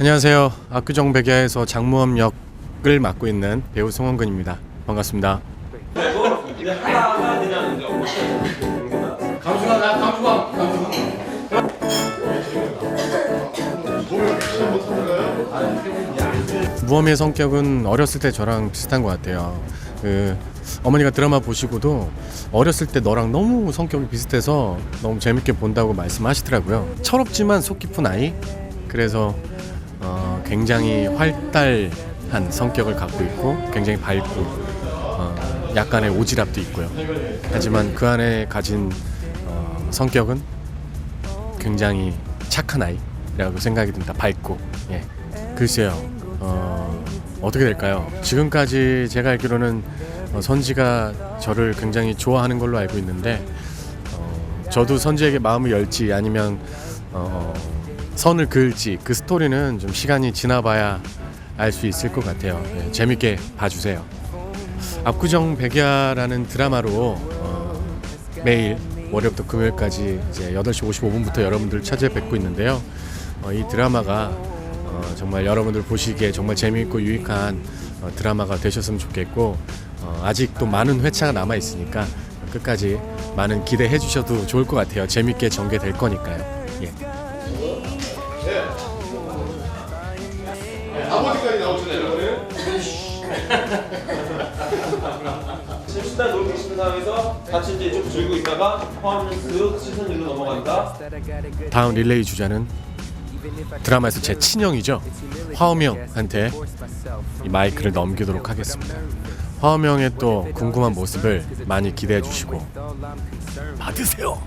안녕하세요. 압구정 백야에서 장무엄 역을 맡고 있는 배우 송원근입니다. 반갑습니다. 무엄의 성격은 어렸을 때 저랑 비슷한 것 같아요. 그 어머니가 드라마 보시고도 어렸을 때 너랑 너무 성격이 비슷해서 너무 재밌게 본다고 말씀하시더라고요. 철없지만 속 깊은 아이. 그래서 어, 굉장히 활달한 성격을 갖고 있고 굉장히 밝고 어, 약간의 오지랖도 있고요. 하지만 그 안에 가진 어, 성격은 굉장히 착한 아이라고 생각이 듭니다. 밝고 예. 글쎄요. 어, 어떻게 될까요? 지금까지 제가 알기로는 어, 선지가 저를 굉장히 좋아하는 걸로 알고 있는데 어, 저도 선지에게 마음을 열지 아니면 어, 선을 그을지 그 스토리는 좀 시간이 지나봐야 알 수 있을 것 같아요. 예, 재밌게 봐주세요. 압구정 백야라는 드라마로 어, 매일 월요일부터 금요일까지 이제 8시 55분부터 여러분들 찾아뵙고 있는데요. 어, 이 드라마가 어, 정말 여러분들 보시기에 정말 재미있고 유익한 어, 드라마가 되셨으면 좋겠고 어, 아직도 많은 회차가 남아 있으니까 끝까지 많은 기대해 주셔도 좋을 것 같아요. 재밌게 전개될 거니까요. 예. 아버지까지 나오시네요. 실수다 놀고 싶은 상황에서 같이 이제 좀 즐기고 있다가 쓱 시선 일로 넘어간다. 다음 릴레이 주자는 드라마에서 제 친형이죠. 화엄이 형한테 이 마이크를 넘기도록 하겠습니다. 형의 또 궁금한 모습을 많이 기대해 주시고 받으세요.